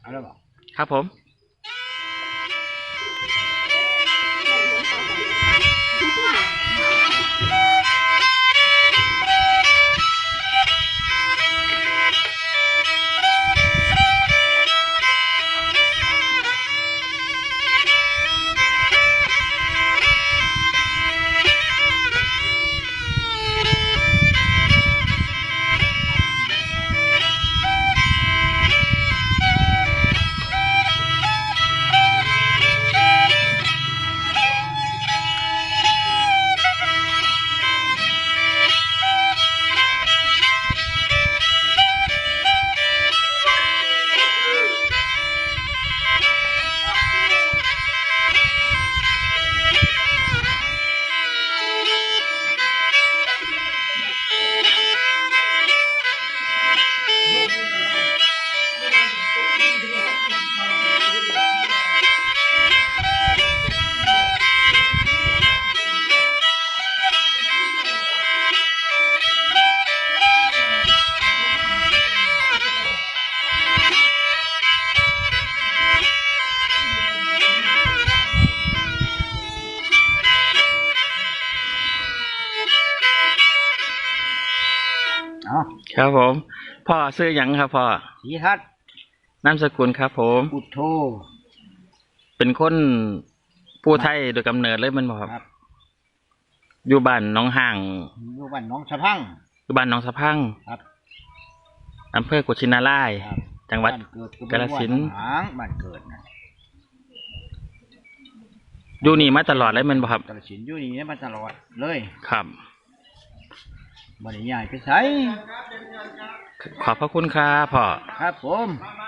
เอาแล้วบอครับผม เอาครับผม พ่อซื้อหยังครับพ่อสีทัศน์นามสกุลครับ ผมพุทโธเป็นคนผู้ไทยโดยกำเนิดเลยแมันบ่ครับ ครับ อยู่บ้านหน้องห่าง อยู่บ้านหน้องสะพัง อยู่บ้านหน้องสะพังครับ อำเภอกุชินาราย ครับจังหวัด บ้านเกิดกาฬสินธุ์ หางบ้านเกิดนะอยู่นี่มาตลอดเลยแมันบ่ครับ กาฬสินธุ์อยู่นี่มาตลอดเลย ครับ บ่ได้ย้ายไปไสขอบพระคุณครับพ่อ ครับผมค